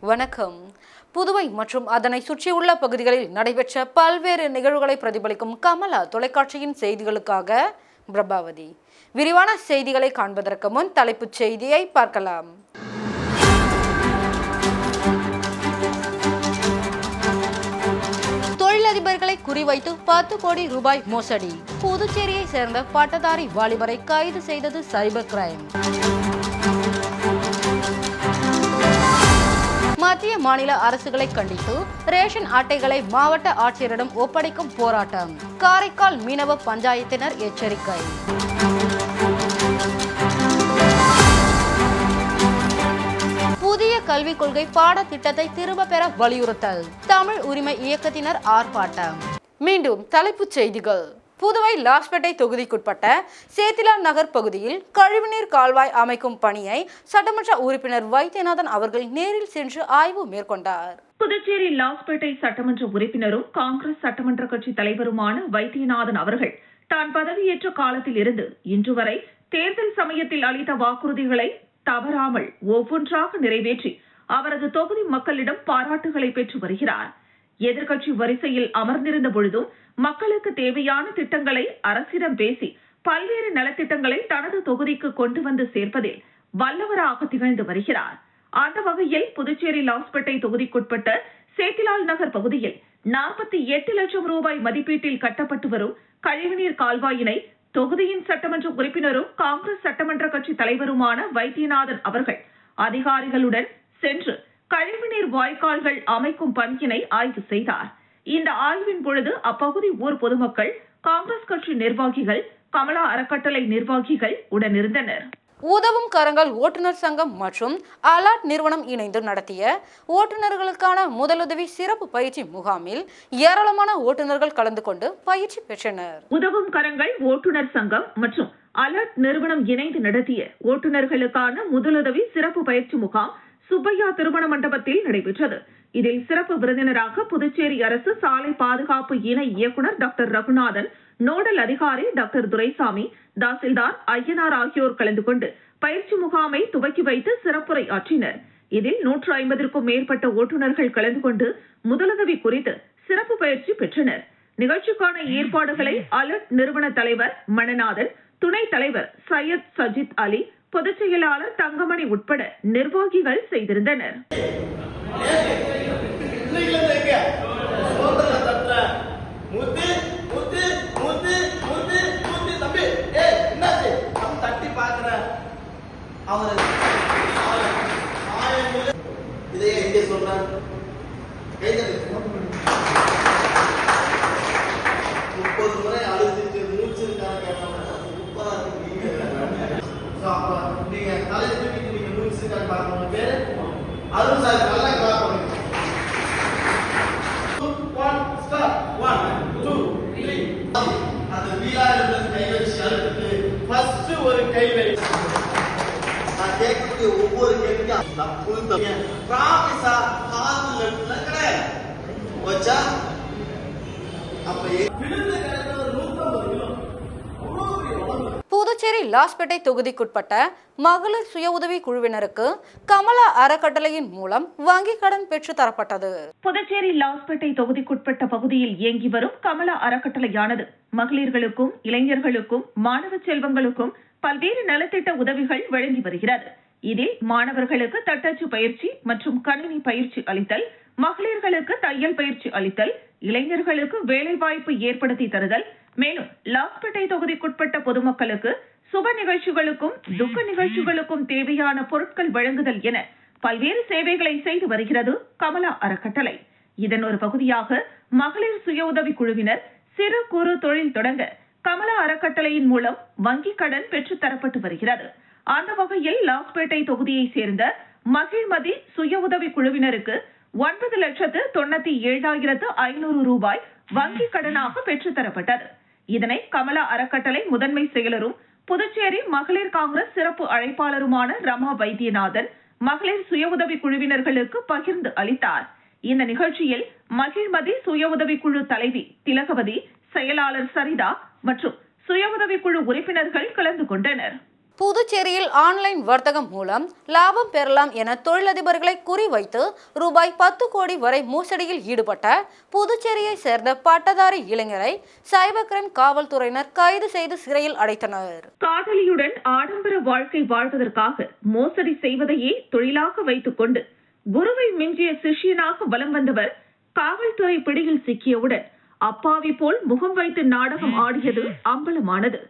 வணக்கம். புதுவை மற்றும் அதனை சுற்றியுள்ள பகுதிகளில் நடைபெற்ற பல்வேறு நிகழ்வுகளை பிரதிபலிக்கும் கமலா தொலைக்காட்சியின் செய்திகளுக்காக பிரபாவதி. விரிவான செய்திகளை காண்பதற்கு முன் தலைப்புச் செய்தியை பார்க்கலாம். தொழிலதிபர்களை குறிவைத்து பத்து கோடி ரூபாய் மோசடி. புதுச்சேரியை சேர்ந்த பட்டதாரி வாலிபரை கைது செய்தது சைபர் கிரைம். மத்திய மாநில அரசுகளை கண்டித்து ரேஷன் அட்டைகளை மாவட்ட ஆட்சியரிடம் ஒப்படைக்கும் போராட்டம். காரைக்கால் மீனவ பஞ்சாயத்தினர் எச்சரிக்கை. புதிய கல்விக் கொள்கை பாடத்திட்டத்தை திரும்ப பெற வலியுறுத்தல். தமிழ் உரிமை இயக்கத்தினர் ஆர்ப்பாட்டம். மீண்டும் தலைப்புச் செய்திகள். புதுவை லாஸ்பேட்டை தொகுதிக்குட்பட்ட சேத்திலா நகர் பகுதியில் கழிவுநீர் கால்வாய் அமைக்கும் பணியை சட்டமன்ற உறுப்பினர் வைத்தியநாதன் அவர்கள் நேரில் சென்று ஆய்வு மேற்கொண்டார். புதுச்சேரி லாஸ்பேட்டை சட்டமன்ற உறுப்பினரும் காங்கிரஸ் சட்டமன்ற கட்சி தலைவருமான வைத்தியநாதன் அவர்கள் தான் பதவியேற்ற காலத்தில் இருந்து இன்று வரை தேர்தல் சமயத்தில் அளித்த வாக்குறுதிகளை தவறாமல் ஒவ்வொன்றாக நிறைவேற்றி அவரது தொகுதி மக்களிடம் பாராட்டுகளை பெற்று வருகிறார். எதிர்க்கட்சி வரிசையில் அமர்ந்திருந்த பொழுதும் மக்களுக்கு தேவையான திட்டங்களை அரசிடம் பேசி பல்வேறு நலத்திட்டங்களை தனது தொகுதிக்கு கொண்டு வந்து சேர்ப்பதில் வல்லவராக திகழ்ந்து வருகிறார். அந்த வகையில் புதுச்சேரி லாஸ்பேட்டை தொகுதிக்குட்பட்ட சேத்திலால் நகர் பகுதியில் நாற்பத்தி எட்டு லட்சம் ரூபாய் மதிப்பீட்டில் கட்டப்பட்டு வரும் கழிவுநீர் கால்வாயினை தொகுதியின் சட்டமன்ற உறுப்பினரும் காங்கிரஸ் சட்டமன்ற கட்சி தலைவருமான வைத்தியநாதன் அவர்கள் அதிகாரிகளுடன் சென்று கழிவுநீர் வாய்க்கால்கள் அமைக்கும் பணியினை ஆய்வு செய்தார். இந்த ஆய்வின் பொழுது அப்பகுதி ஊர் பொதுமக்கள் காங்கிரஸ் கட்சி நிர்வாகிகள் கமலா அறக்கட்டளை நிர்வாகிகள் உடனிருந்தனர். உதவும் கரங்கள் ஓட்டுநர் சங்கம் மற்றும் அலாட் நிறுவனம் இணைந்து நடத்திய ஓட்டுநர்களுக்கான முதலுதவி சிறப்பு பயிற்சி முகாமில் ஏராளமான ஓட்டுநர்கள் கலந்து கொண்டு பயிற்சி பெற்றனர். உதவும் கரங்கள் ஓட்டுநர் சங்கம் மற்றும் அலர்ட் நிறுவனம் இணைந்து நடத்திய ஓட்டுநர்களுக்கான முதலுதவி சிறப்பு பயிற்சி முகாம் சுப்பையா திருமண மண்டபத்தில் நடைபெற்றது. இதில் சிறப்பு விருந்தினராக புதுச்சேரி அரசு சாலை பாதுகாப்பு இணை இயக்குநர் டாக்டர் ரகுநாதன் நோடல் அதிகாரி டாக்டர் துரைசாமி தாசில்தார் ஐயனார் ஆகியோர் கலந்து கொண்டு பயிற்சி முகாமை துவக்கி வைத்து சிறப்புரை ஆற்றினர் இதில் நூற்று ஐம்பதற்கும் மேற்பட்ட ஓட்டுநர்கள் கலந்து கொண்டு முதலுதவி குறித்து சிறப்பு பயிற்சி பெற்றனர். நிகழ்ச்சிக்கான ஏற்பாடுகளை அலர்ட் நிறுவன தலைவர் மணநாதன் துணைத் தலைவர் சையத் சஜித் அலி பொதுச் செயலாளர் தங்கமணி உட்பட நிர்வாகிகள் செய்திருந்தனர். முத்து முத்து முத்து ஏய் தட்டி இதையே எங்கே சொல்றேன் முப்பது முறை அழுதுட்டு மூச்சு நீங்க So, நீங்க தலை தூக்கிட்டு நீங்க மூச்சு இருக்கான்னு பார்க்கணும். பேரு? அருண் சார். நான் கேட்கக்கூடிய ஒவ்வொரு கேள்விக்கும் கிடையாது வச்சா அப்ப கிடக்கிற ஒரு கிலோ புதுச்சேரி லாஸ்பேட்டை தொகுதிக்குட்பட்ட மகளிர் சுய உதவி குழுவினருக்கு கமலா அறக்கட்டளையின் மூலம் வங்கி கடன் பெற்று தரப்பட்டது. புதுச்சேரி லாஸ்பேட்டை தொகுதிக்குட்பட்ட பகுதியில் இயங்கி வரும் கமலா அறக்கட்டளையானது மகளிர்களுக்கும் இளைஞர்களுக்கும் மாணவ செல்வங்களுக்கும் பல்வேறு நலத்திட்ட உதவிகள் வழங்கி வருகிறது. இதில் மாணவர்களுக்கு தட்டச்சு பயிற்சி மற்றும் கணினி பயிற்சி அளித்தல் மகளிர்களுக்கு தையல் பயிற்சி அளித்தல் இளைஞர்களுக்கு வேலைவாய்ப்பு ஏற்படுத்தி தருதல். மேலும் லாஸ்பேட்டை தொகுதிக்குட்பட்ட பொதுமக்களுக்கு சுப நிகழ்ச்சிகளுக்கும் துக்க நிகழ்ச்சிகளுக்கும் தேவையான பொருட்கள் வழங்குதல் என பல்வேறு சேவைகளை செய்து வருகிறது கமலா அறக்கட்டளை. இதன் ஒரு பகுதியாக மகளிர் சுய உதவி குழுவினர் சிறு குறு தொழில் தொடங்க கமலா அறக்கட்டளையின் மூலம் வங்கிக் கடன் பெற்றுத் தரப்பட்டு வருகிறது. அந்த வகையில் லாஸ்பேட்டை தொகுதியைச் சேர்ந்த மகிழ்மதி சுய உதவி குழுவினருக்கு ஒன்பது லட்சத்து தொண்ணூத்தி ஏழாயிரத்து ஐநூறு ரூபாய் வங்கிக் கடனாக பெற்றுத்தரப்பட்டது இதனை கமலா அறக்கட்டளை முதன்மை செயலரும் புதுச்சேரி மகளிர் காங்கிரஸ் சிறப்பு அழைப்பாளருமான ரமா வைத்தியநாதன் மகளிர் சுய உதவி குழுவினர்களுக்கு பகிர்ந்து அளித்தார். இந்த நிகழ்ச்சியில் மகிழ்மதி சுய உதவி குழு தலைவி திலகவதி செயலாளர் சரிதா மற்றும் சுய உதவி குழு உறுப்பினர்கள் கலந்து கொண்டனர். புதுச்சேரியில் ஆன்லைன் வர்த்தகம் மூலம் லாபம் பெறலாம் என தொழிலதிபர்களை குறிவைத்து ரூபாய் பத்து கோடி வரை மோசடியில் ஈடுபட்ட புதுச்சேரியை சேர்ந்த பட்டதாரி இளைஞரை சைபர் கிரைம் காவல்துறையினர் கைது செய்து சிறையில் அடைத்தனர். காதலியுடன் ஆடம்பர வாழ்க்கை வாழ்வதற்காக மோசடி செய்வதையே தொழிலாக வைத்துக் கொண்டு குருவை மிஞ்சிய சிஷ்யனாக வலம் வந்தவர் காவல்துறை பிடியில் சிக்கியவுடன் அப்பாவி போல் முகம் வைத்து நாடகம் ஆடியது அம்பலமானது.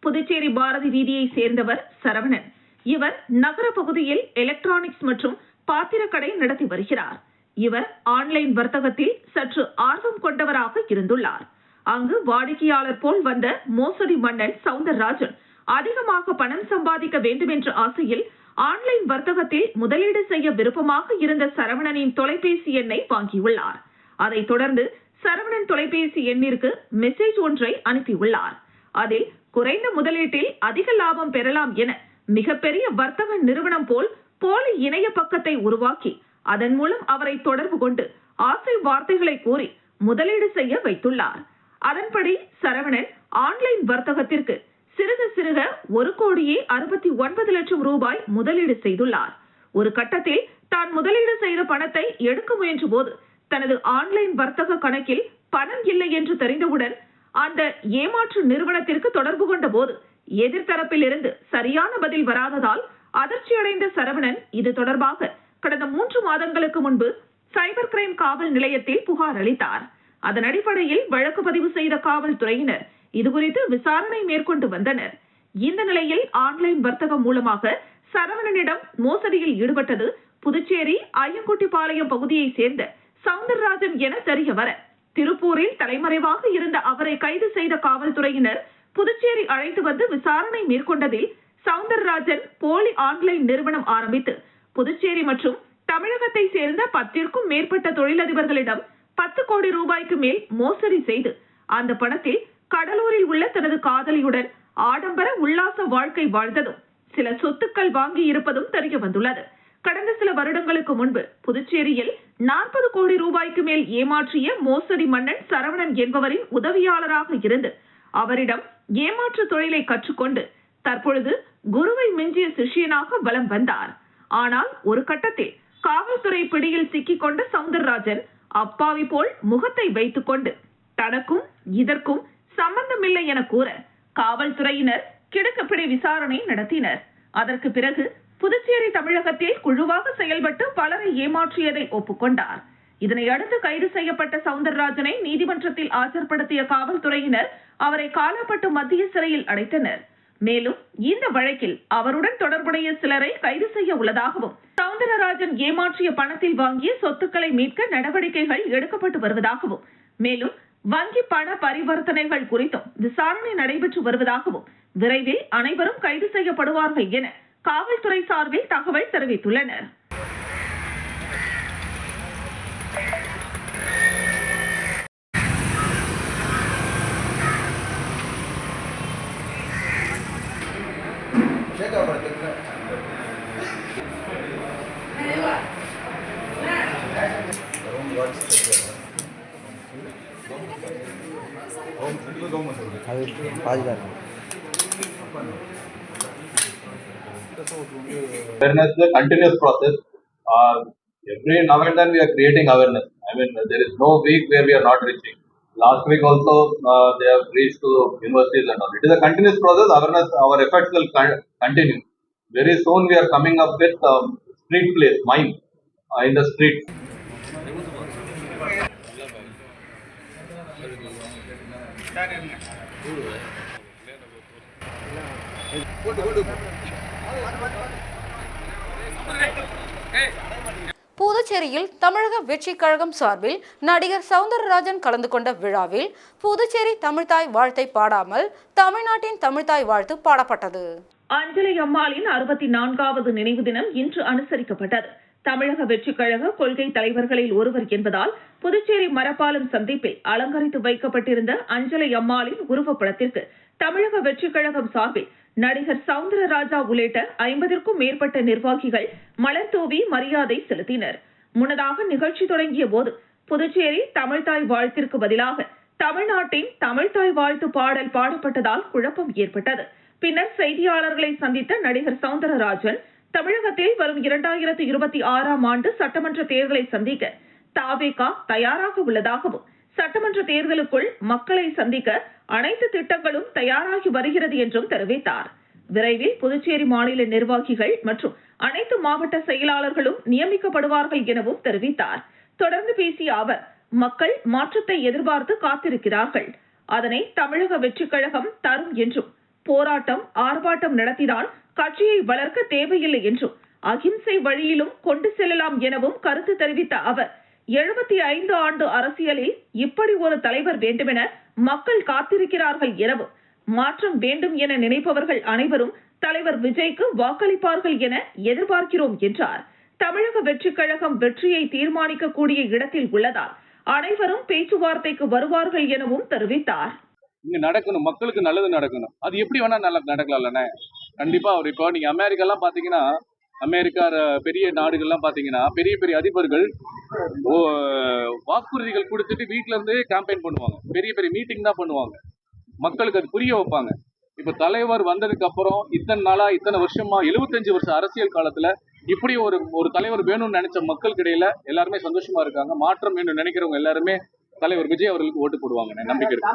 புதுச்சேரி பாரதி வீதியை சேர்ந்தவர் சரவணன். இவர் நகர பகுதியில் எலக்ட்ரானிக்ஸ் மற்றும் பாத்திரக்கடை நடத்தி வருகிறார். இவர் ஆன்லைன் வர்த்தகத்தில் சற்று ஆர்வம் கொண்டவராக இருந்துள்ளார். அங்கு வாடிக்கையாளர் போல் வந்த மோசடி மன்னன் சவுந்தரராஜன் அதிகமாக பணம் சம்பாதிக்க வேண்டும் என்ற ஆசையில் ஆன்லைன் வர்த்தகத்தில் முதலீடு செய்ய விருப்பமாக இருந்த சரவணனின் தொலைபேசி எண்ணை வாங்கியுள்ளார். அதைத் தொடர்ந்து சரவணன் தொலைபேசி எண்ணிற்கு மெசேஜ் ஒன்றை அனுப்பியுள்ளார். அதில் குறைந்த முதலீட்டில் அதிக லாபம் பெறலாம் என மிகப்பெரிய வர்த்தக நிறுவனம் போல் போலி இணைய பக்கத்தை உருவாக்கி அதன் மூலம் அவரை தொடர்பு கொண்டு ஆசை வார்த்தைகளை கூறி முதலீடு செய்ய வைத்துள்ளார். அதன்படி சரவணன் ஆன்லைன் வர்த்தகத்திற்கு சிறுக சிறுக ஒரு கோடியே அறுபத்தி ஒன்பது லட்சம் ரூபாய் முதலீடு செய்துள்ளார். ஒரு கட்டத்தில் தான் முதலீடு செய்த பணத்தை எடுக்க முயன்ற போது தனது ஆன்லைன் வர்த்தக கணக்கில் பணம் இல்லை என்று தெரிந்தவுடன் அந்த ஏமாற்று நிறுவனத்திற்கு தொடர்பு கொண்ட போது எதிர்த்தரப்பில் இருந்து சரியான பதில் வராததால் அதிர்ச்சியடைந்த சரவணன் இது தொடர்பாக கடந்த மூன்று மாதங்களுக்கு முன்பு சைபர் கிரைம் காவல் நிலையத்தில் புகார் அளித்தார். அதன் அடிப்படையில் வழக்கு பதிவு செய்த காவல்துறையினர் இதுகுறித்து விசாரணை மேற்கொண்டு வந்தனர். இந்த நிலையில் ஆன்லைன் வர்த்தகம் மூலமாக சரவணனிடம் மோசடியில் ஈடுபட்டது புதுச்சேரி ஐயங்குட்டிப்பாளையம் பகுதியைச் சேர்ந்த சவுந்தரராஜன் என தெரிய வர. திருப்பூரில் தலைமறைவாக இருந்த அவரை கைது செய்த காவல்துறையினர் புதுச்சேரி அழைத்து வந்து விசாரணை மேற்கொண்டதில் சவுந்தரராஜன் போலி ஆன்லைன் நிறுவனம் ஆரம்பித்து புதுச்சேரி மற்றும் தமிழகத்தை சேர்ந்த பத்திற்கும் மேற்பட்ட தொழிலதிபர்களிடம் பத்து கோடி ரூபாய்க்கு மேல் மோசடி செய்து அந்த பணத்தில் கடலூரில் உள்ள தனது காதலியுடன் ஆடம்பர உல்லாச வாழ்க்கை வாழ்ந்ததும் சில சொத்துக்கள் வாங்கி இருப்பதும் தெரிய வந்துள்ளது. கடந்த சில வருடங்களுக்கு முன்பு புதுச்சேரியில் நாற்பது கோடி ரூபாய்க்கு மேல் ஏமாற்றிய மோசடி மன்னன் சரவணன் என்பவரின் உதவியாளராக இருந்து அவரிடம் ஏமாற்று தொழிலை கற்றுக்கொண்டு தற்பொழுது குருவை மிஞ்சிய சிஷியனாக வலம் வந்தார். ஆனால் ஒரு கட்டத்தில் காவல்துறை பிடியில் சிக்கிக்கொண்ட சவுந்தரராஜன் அப்பாவி போல் முகத்தை வைத்துக்கொண்டு தனக்கும் இதற்கும் சம்பந்தமில்லை என கூற காவல்துறையினர் கிடுக்குப்பிடி விசாரணை நடத்தினர். அதற்கு பிறகு புதுச்சேரி தமிழகத்தில் குழுவாக செயல்பட்டு பலரை ஏமாற்றியதை ஒப்புக்கொண்டார். இதனையடுத்து கைது செய்யப்பட்ட சவுந்தரராஜனை நீதிமன்றத்தில் ஆஜர்படுத்திய காவல்துறையினர் அவரை காலாப்பட்டு மத்திய சிறையில் அடைத்தனர். மேலும் இந்த வழக்கில் அவருடன் தொடர்புடைய சிலரை கைது செய்ய உள்ளதாகவும் சவுந்தரராஜன் ஏமாற்றிய பணத்தில் வாங்கிய சொத்துக்களை மீட்க நடவடிக்கைகள் எடுக்கப்பட்டு வருவதாகவும் மேலும் வங்கி பண பரிவர்த்தனைகள் குறித்தும் விசாரணை நடைபெற்று வருவதாகவும் விரைவில் அனைவரும் கைது செய்யப்படுவார்கள் என காவல்துறை சார்பில் தகவல் தெரிவித்துள்ளனர். அது பாதி awareness is a continuous process. Uh, every now and then we are creating awareness. I mean, there is no week where we are not reaching. Last week also uh, they have reached to universities and all. It is a continuous process. Awareness, our efforts will con- continue. Very soon we are coming up with um, street place, mine uh, in the streets. புதுச்சேரியில் தமிழக வெற்றி கழகம் சார்பில் நடிகர் சவுந்தரராஜன் கலந்து கொண்ட விழாவில் புதுச்சேரி தமிழ்தாய் வாழ்த்தை பாடாமல் தமிழ்நாட்டின் தமிழ்தாய் வாழ்த்து பாடப்பட்டது. அஞ்சலி அம்மாளின் அறுபத்தி நான்காவது நினைவு தினம் இன்று அனுசரிக்கப்பட்டது. தமிழக வெற்றி கழக கொள்கை தலைவர்களில் ஒருவர் என்பதால் புதுச்சேரி மரப்பாலம் சந்திப்பில் அலங்கரித்து வைக்கப்பட்டிருந்த அஞ்சலி அம்மாளின் உருவப்படத்திற்கு தமிழக வெற்றி கழகம் சார்பில் நடிகர் சவுந்தரராஜா உள்ளிட்ட ஐம்பதிற்கும் மேற்பட்ட நிர்வாகிகள் மலர் தூவி மரியாதை செலுத்தினர். முன்னதாக நிகழ்ச்சி தொடங்கிய போது புதுச்சேரி தமிழ்தாய் வாழ்த்திற்கு பதிலாக தமிழ்நாட்டின் தமிழ்தாய் வாழ்த்து பாடல் பாடப்பட்டதால் குழப்பம் ஏற்பட்டது. பின்னர் செய்தியாளர்களை சந்தித்த நடிகர் சவுந்தரராஜன் தமிழகத்தில் வரும் இரண்டாயிரத்து இருபத்தி ஆறாம் ஆண்டு சட்டமன்ற தேர்தலை சந்திக்க தாவேகா தயாராக உள்ளதாகவும் சட்டமன்ற தேர்தலுக்குள் மக்களை சந்திக்க அனைத்து திட்டங்களும் தயாராகி வருகிறது என்றும் தெரிவித்தார். விரைவில் புதுச்சேரி மாநில நிர்வாகிகள் மற்றும் அனைத்து மாவட்ட செயலாளர்களும் நியமிக்கப்படுவார்கள் எனவும் தெரிவித்தார். தொடர்ந்து பேசிய அவர் மக்கள் மாற்றத்தை எதிர்பார்த்து காத்திருக்கிறார்கள். அதனை தமிழக வெற்றிக் கழகம் தரும் என்றும் போராட்டம் ஆர்ப்பாட்டம் நடத்தினால் கட்சியை வளர்க்க தேவையில்லை என்றும் அகிம்சை வழியிலும் கொண்டு செல்லலாம் எனவும் கருத்து தெரிவித்த அவர் எழுபத்தி ஐந்து ஆண்டு அரசியலில் இப்படி ஒரு தலைவர் வேண்டுமென மக்கள் காத்திருக்கிறார்கள் எனவும் மாற்றம் வேண்டும் என நினைப்பவர்கள் அனைவரும் தலைவர் விஜய்க்கு வாக்களிப்பார்கள் என எதிர்பார்க்கிறோம் என்றார். தமிழக வெற்றிக் கழகம் வெற்றியை தீர்மானிக்கக்கூடிய இடத்தில் உள்ளதால் அனைவரும் பேச்சுவார்த்தைக்கு வருவார்கள் எனவும் தெரிவித்தார். இங்க நடக்கணும். மக்களுக்கு நல்லது நடக்கணும். அது எப்படி வேணா நல்லா நடக்கலாம்லண்ணே கண்டிப்பா அவர் இப்போ நீங்க அமெரிக்காலாம் பாத்தீங்கன்னா அமெரிக்கா பெரிய நாடுகள்லாம் பாத்தீங்கன்னா பெரிய பெரிய அதிபர்கள் வாக்குறுதிகள் கொடுத்துட்டு வீட்ல இருந்தே கேம்பெயின் பண்ணுவாங்க. பெரிய பெரிய மீட்டிங் தான் பண்ணுவாங்க. மக்களுக்கு அது புரிய வைப்பாங்க. இப்ப தலைவர் வந்ததுக்கு அப்புறம் இத்தனை நாளா இத்தனை வருஷமா 75 வருஷம் அரசியல் காலத்துல இப்படி ஒரு ஒரு தலைவர் வேணும்னு நினைச்ச மக்களுக்கு இடையில எல்லாருமே சந்தோஷமா இருக்காங்க. மாற்றம் வேணும்னு நினைக்கிறவங்க எல்லாருமே தலைவர் விஜய் அவர்களுக்கு ஓட்டு போடுவாங்க. நம்பிக்கை இருக்கு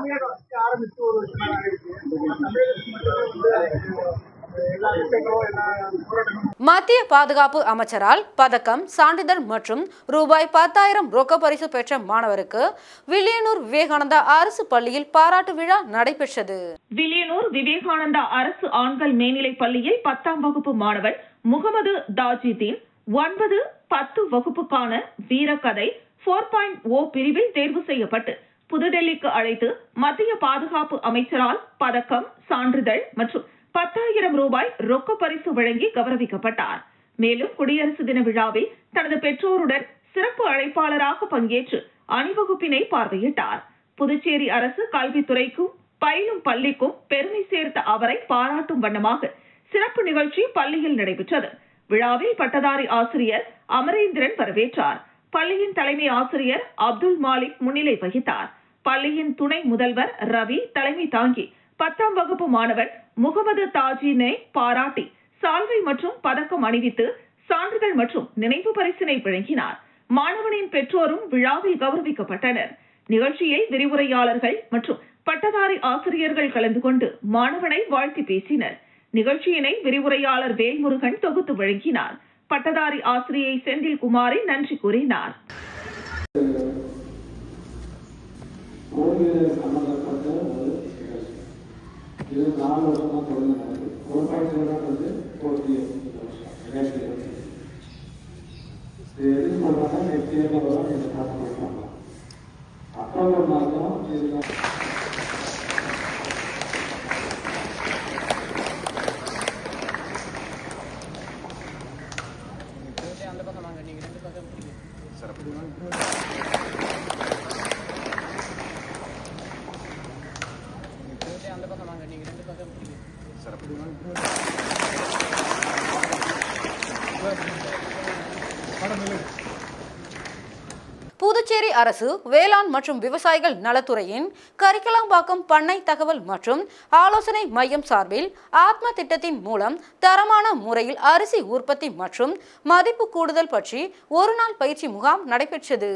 மத்திய பாதுகாப்பு அமைச்சரால் பதக்கம் சான்றிதழ் மற்றும் ரூபாய் பத்தாயிரம் ரொக்க பரிசு பெற்ற மாணவருக்கு வில்லியனூர் விவேகானந்தா அரசு பள்ளியில் பாராட்டு விழா நடைபெற்றது. வில்லியனூர் விவேகானந்தா அரசு ஆண்கள் மேல்நிலைப் பள்ளியில் பத்தாம் வகுப்பு மாணவன் முகமது தாஜிதீன் ஒன்பது பத்து வகுப்புக்கான வீரக்கதை போர் பாயிண்ட் ஓ பிரிவில் தேர்வு செய்யப்பட்டு புதுடெல்லிக்கு அழைத்து மத்திய பாதுகாப்பு அமைச்சரால் பதக்கம் சான்றிதழ் மற்றும் பத்தாயிரம் ரூபாய் ரொக்க பரிசு வழங்கி கௌரவிக்கப்பட்டார். மேலும் குடியரசு தின விழாவில் தனது பெற்றோருடன் சிறப்பு அழைப்பாளராக பங்கேற்று அணிவகுப்பினை பார்வையிட்டார். புதுச்சேரி அரசு கல்வித்துறைக்கும் பயிலும் பள்ளிக்கும் பெருமை சேர்த்த அவரை பாராட்டும் வண்ணமாக சிறப்பு நிகழ்ச்சி பள்ளியில் நடைபெற்றது. விழாவில் பட்டதாரி ஆசிரியர் அமரேந்திரன் வரவேற்றார். பள்ளியின் தலைமை ஆசிரியர் அப்துல் மாலிக் முன்னிலை வகித்தார். பள்ளியின் துணை முதல்வர் ரவி தலைமை தாங்கி பத்தாம் வகுப்பு மாணவன் முகமது தாஜினை பாராட்டி சால்வை மற்றும் பதக்கம் அணிவித்து சான்றிதழ் மற்றும் நினைவு பரிசினை வழங்கினார். மாணவனின் பெற்றோரும் விழாவில் கௌரவிக்கப்பட்டனர். நிகழ்ச்சியில் விரிவுரையாளர்கள் மற்றும் பட்டதாரி ஆசிரியர்கள் கலந்து கொண்டு மாணவனை வாழ்த்தி பேசினர். நிகழ்ச்சியினை விரிவுரையாளர் வேல்முருகன் தொகுத்து வழங்கினார். பட்டதாரி ஆசிரியை செந்தில் குமாரி நன்றி கூறினார். சம்பந்தப்பட்ட ஒரு நிகழ்ச்சி இது நாலு வருஷம் தான் தொடர்ந்து நடக்குது ஒரு பாயிண்ட் தான் வந்து போட்டி நிகழ்ச்சி இது எது சொல்றாங்க நெக்ஸ்ட் இயர்ல வரும் இதை ஸ்டார்ட் பண்ணிருக்காங்க அக்டோபர் மாதம் இதுதான் புதுச்சேரி அரசு வேளாண் மற்றும் விவசாயிகள் நலத்துறையின் கரிக்கலாம்பாக்கம் பண்ணை தகவல் மற்றும் ஆலோசனை மையம் சார்பில் ஆத்ம திட்டத்தின் மூலம் தரமான முறையில் அரிசி உற்பத்தி மற்றும் மதிப்பு கூடுதல் பற்றி ஒரு நாள் பயிற்சி முகாம் நடைபெற்றது.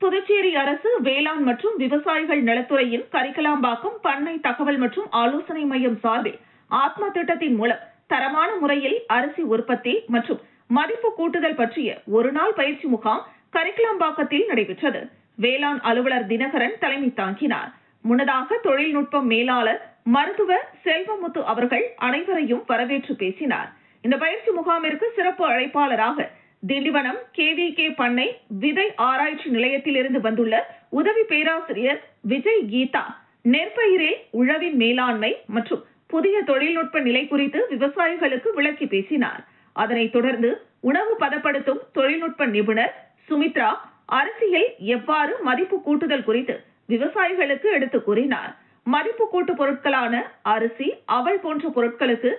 புதுச்சேரி அரசு வேளாண் மற்றும் விவசாயிகள் நலத்துறையின் கரிக்கலாம்பாக்கம் பண்ணை தகவல் மற்றும் ஆலோசனை மையம் சார்பில் ஆத்மா திட்டத்தின் மூலம் தரமான முறையில் அரிசி உற்பத்தி மற்றும் மதிப்பு கூட்டுதல் பற்றிய ஒரு நாள் பயிற்சி முகாம் கரிக்கலாம்பாக்கத்தில் நடைபெற்றது. வேளாண் அலுவலர் தினகரன் தலைமை தாங்கினார். முன்னதாக தொழில்நுட்ப மேலாளர் மருத்துவ செல்வமுத்து அவர்கள் அனைவரையும் வரவேற்று பேசினார். இந்த பயிற்சி முகாமிற்கு சிறப்பு அழைப்பாளராக திண்டிவனம் கேவிகே பண்ணை விதை ஆராய்ச்சி நிலையத்திலிருந்து வந்துள்ள உதவி பேராசிரியர் விஜய் கீதா நெற்பயிரே உழவின் மேலாண்மை மற்றும் புதிய தொழில்நுட்ப நிலை குறித்து விவசாயிகளுக்கு விளக்கி பேசினார். அதனைத் தொடர்ந்து உணவு பதப்படுத்தும் தொழில்நுட்ப நிபுணர் சுமித்ரா அரிசியில் எவ்வாறு மதிப்பு கூட்டுதல் குறித்து விவசாயிகளுக்கு எடுத்து கூறினார்? மதிப்பு கூட்டு பொருட்களான அரிசி அவல் போன்ற பொருட்களுக்கு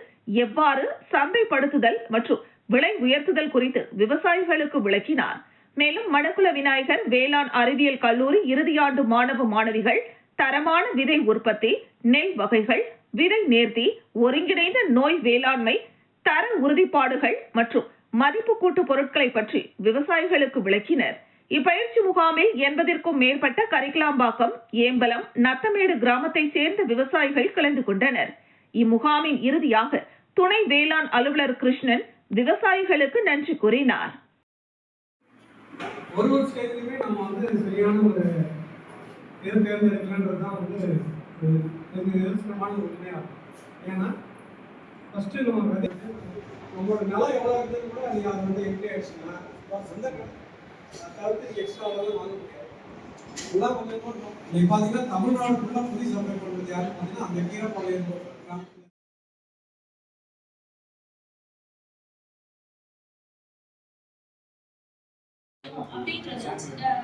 எவ்வாறு சந்தைப்படுத்துதல் மற்றும் விலை உயர்த்துதல் குறித்து விவசாயிகளுக்கு விளக்கினார். மேலும் மணக்குள விநாயகர் வேளாண் அறிவியல் கல்லூரி இறுதியாண்டு மாணவ மாணவிகள் தரமான விதை உற்பத்தி நெல் வகைகள் விதை நேர்த்தி ஒருங்கிணைந்த நோய் வேளாண்மை தர உறுதிப்பாடுகள் மற்றும் மதிப்பு கூட்டு பொருட்களை பற்றி விவசாயிகளுக்கு விளக்கினர். இப்பயிற்சி முகாமில் எண்பதிற்கும் மேற்பட்ட கரிக்கலாம்பாக்கம் ஏம்பலம் நத்தமேடு கிராமத்தை சேர்ந்த விவசாயிகள் கலந்து கொண்டனர். இம்முகாமின் இறுதியாக துணை வேளாண் அலுவலர் கிருஷ்ணன் விவசாயிகளுக்கு நன்றி கூறினார். ஒரு ஒரு ஸ்டேட்லையுமே நம்ம வந்து சரியான ஒரு எது தேர்ந்தெடுக்கலன்றது தான் வந்து ஒரு நிதர்சனமான உண்மையாக ஏன்னா ஃபஸ்ட்டு நம்ம விதை நம்மளோட நிலம் எவ்வளோ இருக்குது கூட நீங்கள் அதை வந்து எப்படி ஆயிடுச்சுன்னா சொந்த தவிர்த்து எக்ஸ்ட்ரா அளவு வாங்க முடியாது. எல்லாம் கொஞ்சம் கொஞ்சம் இன்னைக்கு பார்த்தீங்கன்னா தமிழ்நாடு ஃபுல்லாக புதிய சப்ளை பண்ணுறது யாரும் பார்த்தீங்கன்னா அந்த கீரை கீரைப்பாளையம் அப்படின்றது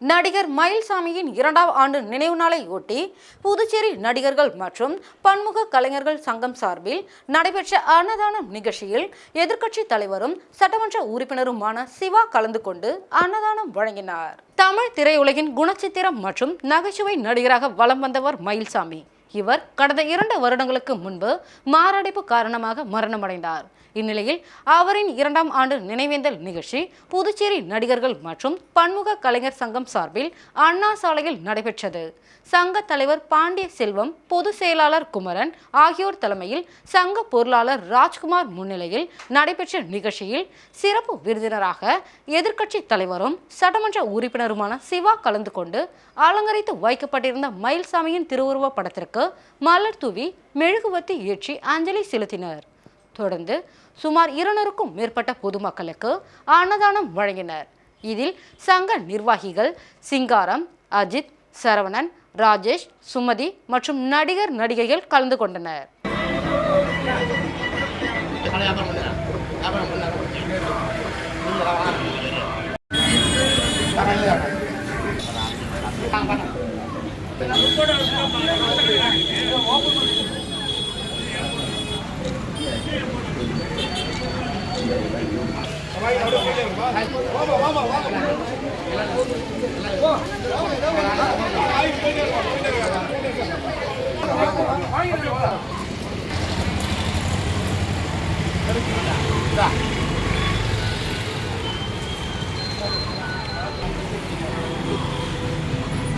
நடிகர் மயில்சாமியின் இரண்டாம் ஆண்டு நினைவு நாளை ஒட்டி புதுச்சேரி நடிகர்கள் மற்றும் பன்முக கலைஞர்கள் சங்கம் சார்பில் நடைபெற்ற அன்னதானம் நிகழ்ச்சியில் எதிர்க்கட்சி தலைவரும் சட்டமன்ற உறுப்பினருமான சிவா கலந்து கொண்டு அன்னதானம் வழங்கினார். தமிழ் திரையுலகின் குணச்சித்திரம் மற்றும் நகைச்சுவை நடிகராக வலம் வந்தவர் மயில்சாமி. இவர் கடந்த இரண்டு வருடங்களுக்கு முன்பு மாரடைப்பு காரணமாக மரணமடைந்தார். இந்நிலையில் அவரின் இரண்டாம் ஆண்டு நினைவேந்தல் நிகழ்ச்சி புதுச்சேரி நடிகர்கள் மற்றும் பன்முக கலைஞர் சங்கம் சார்பில் அண்ணா சாலையில் நடைபெற்றது. சங்க தலைவர் பாண்டிய செல்வம் பொதுச் செயலாளர் குமரன் ஆகியோர் தலைமையில் சங்க பொருளாளர் ராஜ்குமார் முன்னிலையில் நடைபெற்ற நிகழ்ச்சியில் சிறப்பு விருந்தினராக எதிர்க்கட்சி தலைவரும் சட்டமன்ற உறுப்பினருமான சிவா கலந்து கொண்டு அலங்கரித்து வைக்கப்பட்டிருந்த மயில்சாமியின் திருவுருவ படத்திற்கு மலர் தூவி மெழுகுவத்தி ஏற்றி அஞ்சலி செலுத்தினர். தொடர்ந்து சுமார் இருநூறுக்கும் மேற்பட்ட பொதுமக்களுக்கு அன்னதானம் வழங்கினர். இதில் சங்க நிர்வாகிகள் சிங்காரம் அஜித் சரவணன் ராஜேஷ் சுமதி மற்றும் நடிகர் நடிகைகள் கலந்து கொண்டனர்.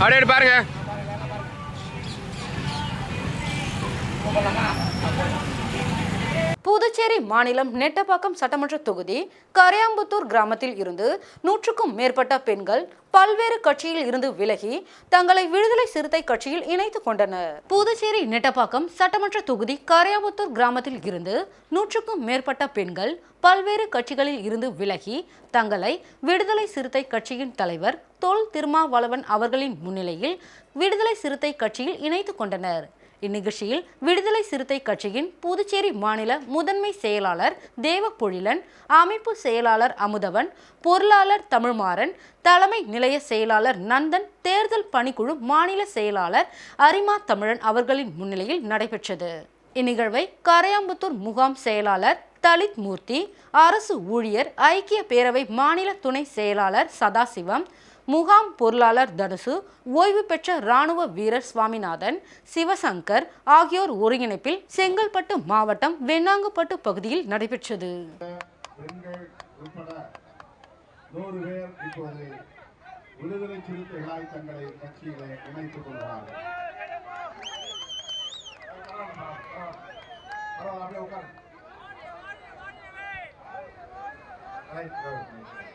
அப்படியே பாருங்க. புதுச்சேரி மாநிலம் நெட்டப்பாக்கம் சட்டமன்ற தொகுதி கரையாம்புத்தூர் கிராமத்தில் இருந்து நூற்றுக்கும் மேற்பட்ட பெண்கள் பல்வேறு கட்சியில் இருந்து விலகி தங்களை விடுதலை சிறுத்தை கட்சியில் இணைத்துக் கொண்டனர். புதுச்சேரி நெட்டப்பாக்கம் சட்டமன்ற தொகுதி கரையாம்புத்தூர் கிராமத்தில் இருந்து நூற்றுக்கும் மேற்பட்ட பெண்கள் பல்வேறு கட்சிகளில் இருந்து விலகி தங்களை விடுதலை சிறுத்தை கட்சியின் தலைவர் தொல் திருமாவளவன் அவர்களின் முன்னிலையில் விடுதலை சிறுத்தை கட்சியில் இணைத்துக் கொண்டனர். இந்நிகழ்ச்சியில் விடுதலை சிறுத்தை கட்சியின் புதுச்சேரி மாநில முதன்மை செயலாளர் தேவப்பொழிலன் அமைப்பு செயலாளர் அமுதவன் பொருளாளர் தமிழ்மாறன் தலைமை நிலைய செயலாளர் நந்தன் தேர்தல் பணிக்குழு மாநில செயலாளர் அரிமா தமிழன் அவர்களின் முன்னிலையில் நடைபெற்றது. இந்நிகழ்வை கரையாம்புத்தூர் முகாம் செயலாளர் தலித் மூர்த்தி அரசு ஊழியர் ஐக்கிய பேரவை மாநில துணை செயலாளர் சதாசிவம் முகாம் பொருளாளர் தனுசு ஓய்வு பெற்ற ராணுவ வீரர் சுவாமிநாதன் சிவசங்கர் ஆகியோர் ஒருங்கிணைப்பில் செங்கல்பட்டு மாவட்டம் வெண்ணாங்குப்பட்டு பகுதியில் நடைபெற்றது. விடுதலை சிறுத்தைகளாய் தங்களை கட்சியிலே இணைத்துக் கொள்கிறார்கள் பரவாயில்ல, அப்படியே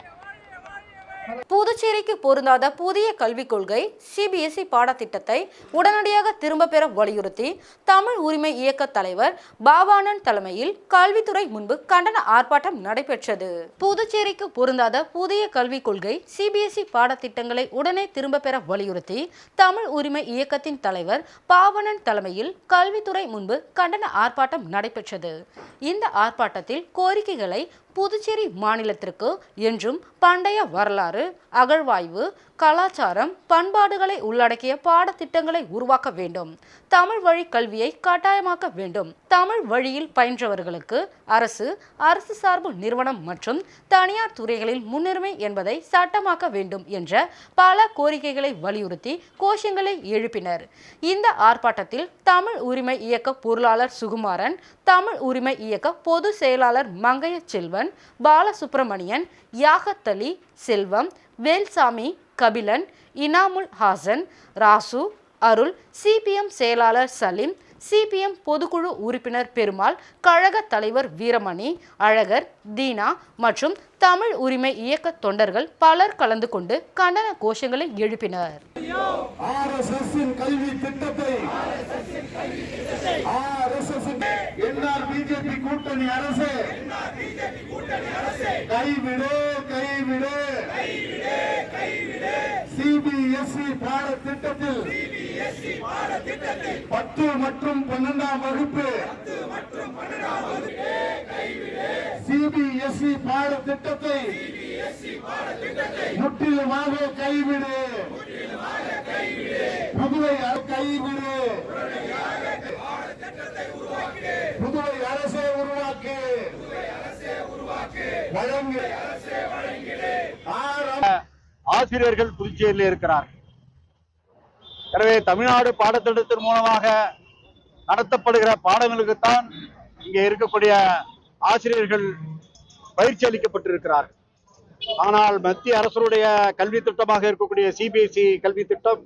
புதுச்சேரிக்கு பொருந்தாத புதிய கல்விக் கொள்கை சிபிஎஸ்இ பாடத்திட்டத்தை உடனடியாக திரும்ப பெற வலியுறுத்தி தமிழ் உரிமை இயக்க தலைவர் பாபானன் தலைமையில் கல்வித்துறை முன்பு கண்டன ஆர்ப்பாட்டம் நடைபெற்றது. புதுச்சேரிக்கு பொருந்தாத புதிய கல்விக் கொள்கை சிபிஎஸ்இ பாடத்திட்டங்களை உடனே திரும்ப பெற வலியுறுத்தி தமிழ் உரிமை இயக்கத்தின் தலைவர் பாவனன் தலைமையில் கல்வித்துறை முன்பு கண்டன ஆர்ப்பாட்டம் நடைபெற்றது. இந்த ஆர்ப்பாட்டத்தில் கோரிக்கைகளை புதுச்சேரி மாநிலத்திற்கு என்றும் பண்டைய வரலாறு அகழ்வாய்வு கலாச்சாரம் பண்பாடுகளை உள்ளடக்கிய பாடத்திட்டங்களை உருவாக்க வேண்டும். தமிழ் வழி கல்வியை கட்டாயமாக்க வேண்டும். தமிழ் வழியில் பயின்றவர்களுக்கு அரசு அரசு சார்பு நிறுவனம் மற்றும் தனியார் துறைகளில் முன்னுரிமை என்பதை சட்டமாக்க வேண்டும் என்ற பல கோரிக்கைகளை வலியுறுத்தி கோஷங்களை எழுப்பினர். இந்த ஆர்ப்பாட்டத்தில் தமிழ் உரிமை இயக்க பொருளாளர் சுகுமாரன் தமிழ் உரிமை இயக்க பொது செயலாளர் மங்கைய செல்வன் பாலசுப்பிரமணியன் யாகத்தலி செல்வம் வேல்சாமி கபிலன் இனாமுல் ஹாசன் ராசு அருள் சிபிஎம் செயலாளர் சலீம் சிபிஎம் பொதுக்குழு உறுப்பினர் பெருமாள் கழக தலைவர் வீரமணி அழகர் தீனா மற்றும் தமிழ் உரிமை இயக்க தொண்டர்கள் பலர் கலந்து கொண்டு கண்டன கோஷங்களை எழுப்பினர். ஆர்எஸ்எஸ் கல்வி திட்டத்தை ஆர்எஸ்எஸ் பிஜேபி கூட்டணி அரசு கைவிடு பத்து மற்றும் பன்னெண்டாம் வகுப்பு சிபிஎஸ்இ திட்டத்தை முற்றிலுமாக கைவிடு. புதுவை கைவிடு. புதுவை அரசே உருவாக்கு. வழங்கு. ஆசிரியர்கள் புதுச்சேரியில் இருக்கிறார் எனவே தமிழ்நாடு பாடத்திட்டத்தின் மூலமாக நடத்தப்படுகிற பாடங்களுக்குத்தான் இங்கே இருக்கக்கூடிய ஆசிரியர்கள் பயிற்சி அளிக்கப்பட்டிருக்கிறார்கள். ஆனால் மத்திய அரசுடைய கல்வி திட்டமாக இருக்கக்கூடிய சிபிஎஸ்இ கல்வி திட்டம்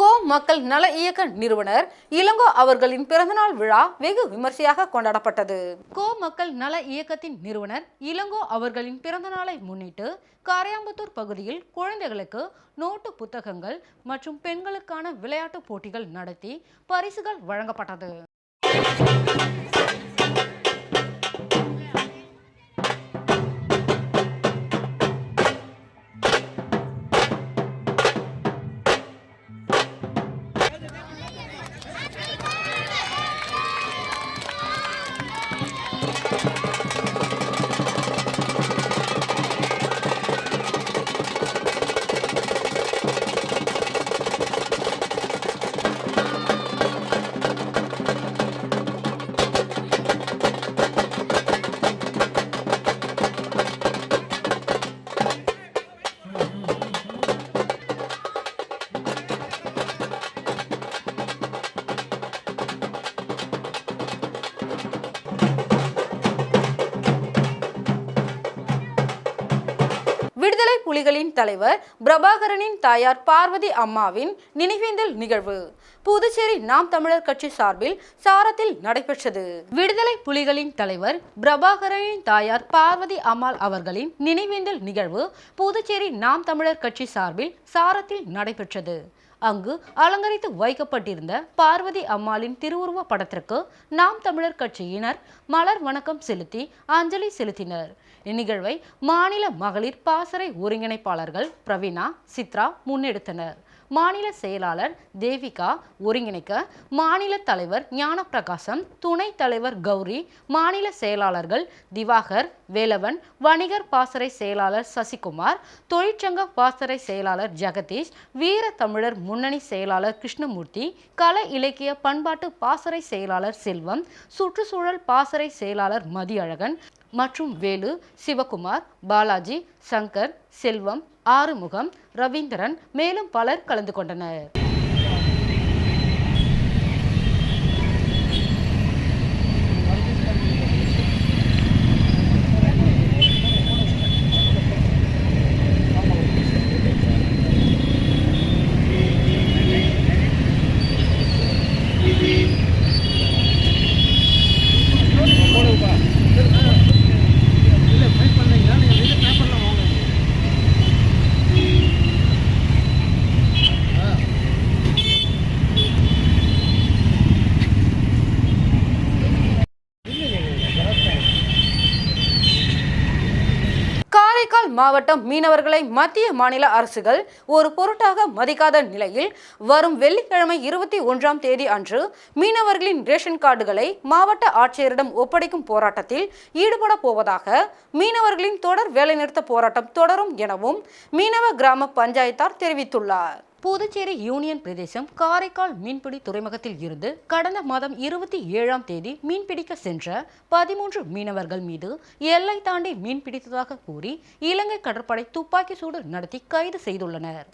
கோ மக்கள் நல இயக்க நிறுவனர் இளங்கோ அவர்களின் பிறந்தநாள் விழா வெகு விமர்சையாக கொண்டாடப்பட்டது. கோ மக்கள் நல இயக்கத்தின் நிறுவனர் இளங்கோ அவர்களின் பிறந்தநாளை முன்னிட்டு காரையாம்புத்தூர் பகுதியில் குழந்தைகளுக்கு நோட்டு புத்தகங்கள் மற்றும் பெண்களுக்கான விளையாட்டு போட்டிகள் நடத்தி பரிசுகள் வழங்கப்பட்டது. தலைவர் பிரபாகரனின் தாயார் பார்வதி அம்மாவின் நினைவேந்தல் நிகழ்வு. புதுச்சேரி நாம் தமிழர் கட்சி சார்பில் சாரத்தில் நடைபெற்றது. விடுதலை புலிகளின் தலைவர் பிரபாகரனின் தாயார் பார்வதி அம்மாள் அவர்களின் நினைவேந்தல் நிகழ்வு புதுச்சேரி நாம் தமிழர் கட்சி சார்பில் சாரத்தில் நடைபெற்றது. அங்கு அலங்கரித்து வைக்கப்பட்டிருந்த பார்வதி அம்மாளின் திருவுருவ படத்திற்கு நாம் தமிழர் கட்சியினர் மலர் வணக்கம் செலுத்தி அஞ்சலி செலுத்தினர். இந்நிகழ்வை மாநில மகளிர் பாசறை ஒருங்கிணைப்பாளர்கள் பிரவீனா சித்ரா முன்னெடுத்தனர். மாநில செயலாளர் தேவிகா ஒருங்கிணைக்க மாநில தலைவர் ஞானப்பிரகாசம் துணைத் தலைவர் கௌரி மாநில செயலாளர்கள் திவாகர் வேலவன் வணிகர் பாசறை செயலாளர் சசிகுமார் தொழிற்சங்க பாசறை செயலாளர் ஜெகதீஷ் வீர தமிழர் முன்னணி செயலாளர் கிருஷ்ணமூர்த்தி கலை இலக்கிய பண்பாட்டு பாசறை செயலாளர் செல்வம் சுற்றுச்சூழல் பாசறை செயலாளர் மதியழகன் மற்றும் வேலு சிவகுமார் பாலாஜி சங்கர் செல்வம் ஆறுமுகம் ரவீந்திரன் மேலும் பலர் கலந்து கொண்டனர். மாவட்டம் மீனவர்களை மத்திய மாநில அரசுகள் ஒரு பொருட்டாக மதிக்காத நிலையில் வரும் வெள்ளிக்கிழமை இருபத்தி ஒன்றாம் தேதி அன்று மீனவர்களின் ரேஷன் கார்டுகளை மாவட்ட ஆட்சியரிடம் ஒப்படைக்கும் போராட்டத்தில் ஈடுபட போவதாக மீனவர்களின் தொடர் வேலைநிறுத்த போராட்டம் தொடரும் எனவும் மீனவ கிராம பஞ்சாயத்தார் தெரிவித்துள்ளார். புதுச்சேரி யூனியன் பிரதேசம் காரைக்கால் மீன்பிடி துறைமுகத்தில் இருந்து கடந்த மாதம் இருபத்தி ஏழாம் தேதி மீன்பிடிக்க சென்ற பதிமூன்று மீனவர்கள் மீது எல்லை தாண்டி மீன்பிடித்ததாக கூறி இலங்கை கடற்படை துப்பாக்கி சூடு நடத்தி கைது செய்துள்ளனர்.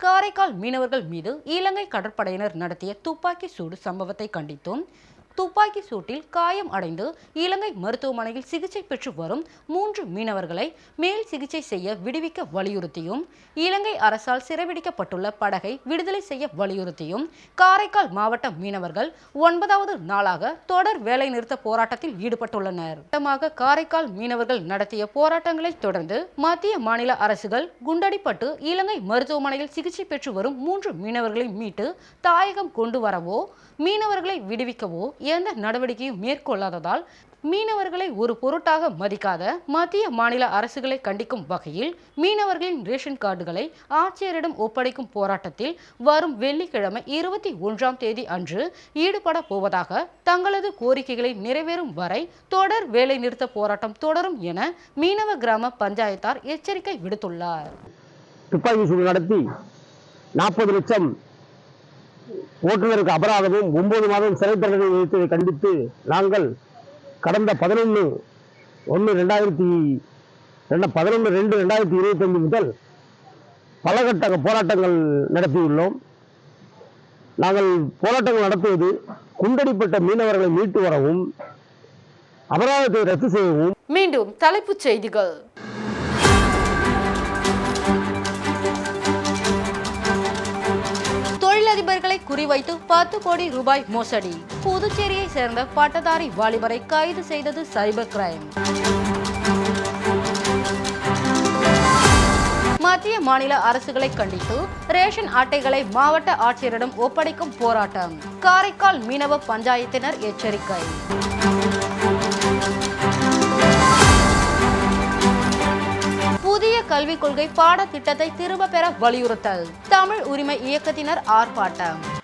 காரைக்கால் மீனவர்கள் மீது இலங்கை கடற்படையினர் நடத்திய துப்பாக்கி சூடு சம்பவத்தை கண்டித்தும் துப்பாக்கி சூட்டில் காயம் அடைந்து இலங்கை மருத்துவமனையில் சிகிச்சை பெற்று வரும் மூன்று மீனவர்களை மேல் சிகிச்சை செய்ய விடுவிக்க வலியுறுத்தியும் இலங்கை அரசால் சிறைபிடிக்கப்பட்டுள்ள படகை விடுதலை செய்ய வலியுறுத்தியும் காரைக்கால் மாவட்ட மீனவர்கள் ஒன்பதாவது நாளாக தொடர் வேலைநிறுத்த போராட்டத்தில் ஈடுபட்டுள்ளனர். மொத்தமாக காரைக்கால் மீனவர்கள் நடத்திய போராட்டங்களை தொடர்ந்து மத்திய மாநில அரசுகள் குண்டடிப்பட்டு இலங்கை மருத்துவமனையில் சிகிச்சை பெற்று வரும் மூன்று மீனவர்களை மீட்டு தாயகம் கொண்டு வரவோ மீனவர்களை விடுவிக்கவோ எந்த நடவடிக்கையும் மேற்கொள்ளாததால் மீனவர்களை ஒரு பொருட்டாக மதிக்காத மத்திய மாநில அரசுகளை கண்டிக்கும் வகையில் மீனவர்களின் ரேஷன் கார்டுகளை ஆட்சியரிடம் ஒப்படைக்கும் போராட்டத்தில் வரும் வெள்ளிக்கிழமை இருபத்தி ஒன்றாம் தேதி அன்று ஈடுபட போவதாக தங்களது கோரிக்கைகளை நிறைவேறும் வரை தொடர் வேலைநிறுத்த போராட்டம் தொடரும் என மீனவ கிராம பஞ்சாயத்தார் எச்சரிக்கை விடுத்துள்ளார். துப்பாக்கி சூடு நடத்தி நாற்பது லட்சம் ஓட்டுநருக்கு அபராதமும் ஒன்பது மாதம் சிறை தண்டனை விதித்ததை கண்டித்து நாங்கள் கடந்த பதினொன்று ஒன்று ரெண்டாயிரத்தி ரெண்டு பதினொன்று ரெண்டு ரெண்டாயிரத்தி இருபத்தஞ்சு முதல் பலகட்ட போராட்டங்கள் நடத்தியுள்ளோம். நாங்கள் போராட்டங்கள் நடத்துவது குண்டடிப்பட்ட மீனவர்களை மீட்டு வரவும் அபராதத்தை ரத்து செய்யவும். மீண்டும் தலைப்புச் செய்திகள். குறிவைத்து பத்து கோடி ரூபாய் மோசடி. புதுச்சேரியை சேர்ந்த பட்டதாரி வாலிபரை கைது செய்தது சைபர் கிரைம். மத்திய மாநில அரசுகளை கண்டித்து ரேஷன் அட்டைகளை மாவட்ட ஆட்சியரிடம் ஒப்படைக்கும் போராட்டம். காரைக்கால் மீனவ பஞ்சாயத்தினர் எச்சரிக்கை. புதிய கல்விக் கொள்கை பாடத்திட்டத்தை திரும்ப பெற வலியுறுத்தல். தமிழ் உரிமை இயக்கத்தினர் ஆர்ப்பாட்டம்.